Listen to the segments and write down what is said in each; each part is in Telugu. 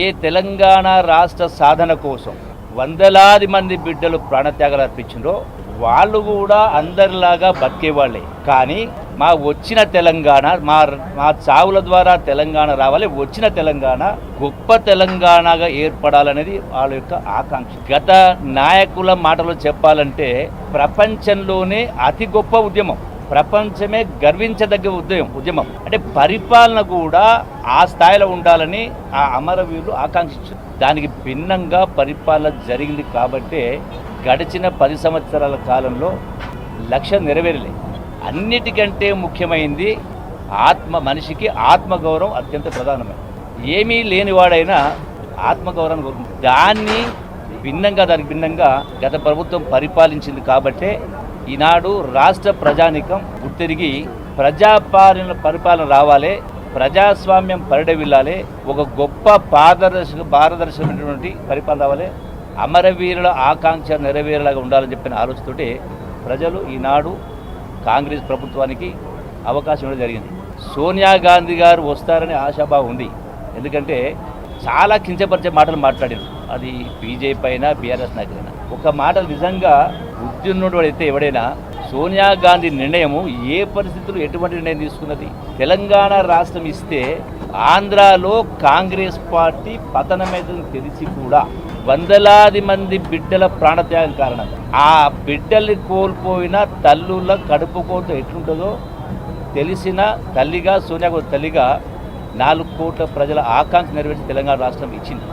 ఏ తెలంగాణ రాష్ట్ర సాధన కోసం వందలాది మంది బిడ్డలు ప్రాణత్యాగాలు అర్పించిండ్రో వాళ్ళు కూడా అందరిలాగా బతికేవాళ్ళే. కానీ మా వచ్చిన తెలంగాణ మా మా చావుల ద్వారా తెలంగాణ రావాలి వచ్చిన తెలంగాణ గొప్ప తెలంగాణగా ఏర్పడాలనేది వాళ్ళ యొక్క ఆకాంక్ష. గత నాయకుల మాటలు చెప్పాలంటే ప్రపంచంలోనే అతి గొప్ప ఉద్యమం. ప్రపంచమే గర్వించదగ్గ ఉద్యమం ఉద్యమం. అంటే పరిపాలన కూడా ఆ స్థాయిలో ఉండాలని ఆ అమరవీరులు ఆకాంక్షించారు. దానికి భిన్నంగా పరిపాలన జరిగింది కాబట్టే గడిచిన పది సంవత్సరాల కాలంలో లక్ష్యం నెరవేరలేదు అన్నిటికంటే ముఖ్యమైంది ఆత్మ మనిషికి ఆత్మగౌరవం అత్యంత ప్రధానమైనది ఏమీ లేనివాడైనా ఆత్మగౌరవం కోరుకుంటుంది దాన్ని భిన్నంగా దానికి భిన్నంగా గత ప్రభుత్వం పరిపాలించింది కాబట్టే ఈనాడు రాష్ట్ర ప్రజానికం గుర్తిరిగి ప్రజాపాలన పరిపాలన రావాలి ప్రజాస్వామ్యం పరిడవిల్లాలే ఒక గొప్ప పారదర్శక పారదర్శకమైనటువంటి పరిపాలన రావాలి అమరవీరుల ఆకాంక్ష నెరవేరేలాగా ఉండాలని చెప్పిన ఆలోచనతోటి ప్రజలు ఈనాడు కాంగ్రెస్ ప్రభుత్వానికి అవకాశం ఇవ్వడం జరిగింది. సోనియా గాంధీ గారు వస్తారని ఆశాభావం ఉంది. ఎందుకంటే చాలా కించపరిచే మాటలు మాట్లాడారు. అది బీజేపీ అయినా బీఆర్ఎస్ నాయకులైనా. ఒక మాట నిజంగా బుద్ధిన్నోడు అయితే ఎవడైనా సోనియా గాంధీ నిర్ణయము ఏ పరిస్థితులు ఎటువంటి నిర్ణయం తీసుకున్నది? తెలంగాణ రాష్ట్రం ఇస్తే ఆంధ్రాలో కాంగ్రెస్ పార్టీ పతనమైందని తెలిసి కూడా వందలాది మంది బిడ్డల ప్రాణత్యాగం కారణంగా ఆ బిడ్డల్ని కోల్పోయిన తల్లుల కడుపు కోత ఎట్లుంటుందో తెలిసిన తల్లిగా సోనియా గాంధీ తల్లిగా నాలుగు కోట్ల ప్రజల ఆకాంక్ష నెరవేర్చి తెలంగాణ రాష్ట్రం ఇచ్చింది.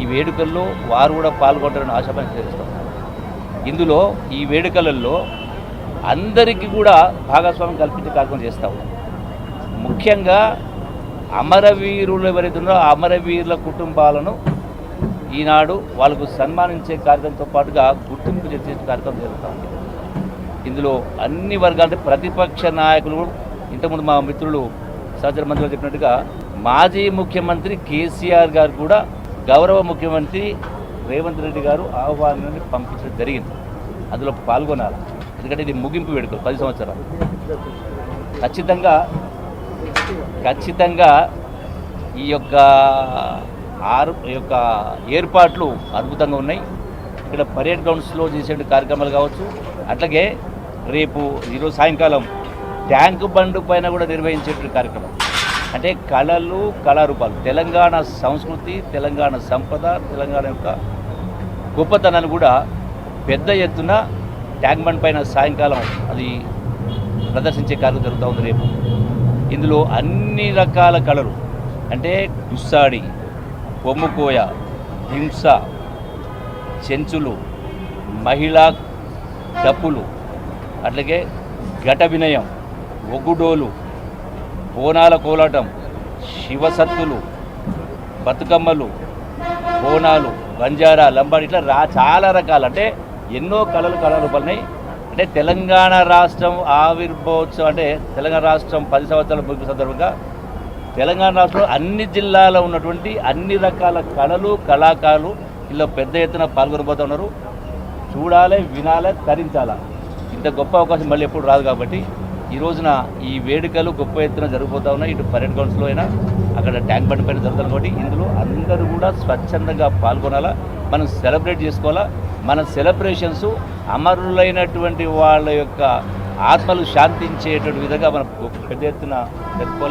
ఈ వేడుకల్లో వారు కూడా పాల్గొంటారని ఆశాభావం చేస్తాం ఇందులో ఈ వేడుకలలో అందరికీ కూడా భాగస్వామ్యం కల్పించే కార్యక్రమం చేస్తాం ముఖ్యంగా అమరవీరులు ఎవరైతే ఉన్నారో ఆ అమరవీరుల కుటుంబాలను ఈనాడు వాళ్ళకు సన్మానించే కార్యక్రమంతో పాటుగా గుర్తింపు చేసే కార్యక్రమం జరుగుతూ ఉంది. ఇందులో అన్ని వర్గాలు ప్రతిపక్ష నాయకులు ఇంతకుముందు మా మిత్రులు సహచర మంత్రులు చెప్పినట్టుగా మాజీ ముఖ్యమంత్రి కేసీఆర్ గారు కూడా గౌరవ ముఖ్యమంత్రి రేవంత్ రెడ్డి గారు ఆహ్వానాన్ని పంపించడం జరిగింది. అందులో పాల్గొనాలి? ఎందుకంటే ఇది ముగింపు వేడుకలు పది సంవత్సరాలు. ఖచ్చితంగా ఖచ్చితంగా ఈ యొక్క ఆరు ఈ యొక్క ఏర్పాట్లు అద్భుతంగా ఉన్నాయి. ఇక్కడ పరేడ్ గ్రౌండ్స్లో చేసే కార్యక్రమాలు కావచ్చు అట్లాగే రేపు ఈరోజు సాయంకాలం ట్యాంక్ బండ్ పైన కూడా నిర్వహించేటువంటి కార్యక్రమం. అంటే కళలు కళారూపాలు. తెలంగాణ సంస్కృతి తెలంగాణ సంపద తెలంగాణ యొక్క గొప్పతనాన్ని కూడా పెద్ద ఎత్తున ట్యాంక్ బండ్ పైన సాయంకాలం అది ప్రదర్శించే కార్యం జరుగుతూ ఉంది రేపు. ఇందులో అన్ని రకాల కళలు. అంటే గుస్సాడి కొమ్ముకోయ హింస చెంచులు మహిళా డప్పులు అట్లాగే ఘట వినయం ఒగ్గుడోలు బోనాల కోలాటం శివసత్తులు బతుకమ్మలు బోనాలు బంజారా లంబాడి ఇట్లా రా చాలా రకాలు. అంటే ఎన్నో కళలు కళలు పడినాయి అంటే తెలంగాణ రాష్ట్రం ఆవిర్భావోత్సవం అంటే తెలంగాణ రాష్ట్రం పది సంవత్సరాల ముగింపు సందర్భంగా తెలంగాణ రాష్ట్రంలో అన్ని జిల్లాలో ఉన్నటువంటి అన్ని రకాల కళలు కళాకారులు ఇలా పెద్ద ఎత్తున పాల్గొనబోతూ ఉన్నారు. చూడాలి వినాలి తరించాలా. ఇంత గొప్ప అవకాశం మళ్ళీ ఎప్పుడు రాదు కాబట్టి ఈ రోజున ఈ వేడుకలు గొప్ప ఎత్తున జరిగిపోతా ఉన్నాయి. ఇటు పరేడ్ గ్రౌండ్స్లో అయినా అక్కడ ట్యాంక్ బండ్ పైన జరుగుతుంది కాబట్టి ఇందులో అందరూ కూడా స్వచ్ఛందంగా పాల్గొనాలా మనం సెలబ్రేట్ చేసుకోవాలా. మన సెలబ్రేషన్స్ అమరులైనటువంటి వాళ్ళ యొక్క ఆత్మలు శాంతించేటువంటి విధంగా మనం పెద్ద ఎత్తున జరుపుకోవాలి.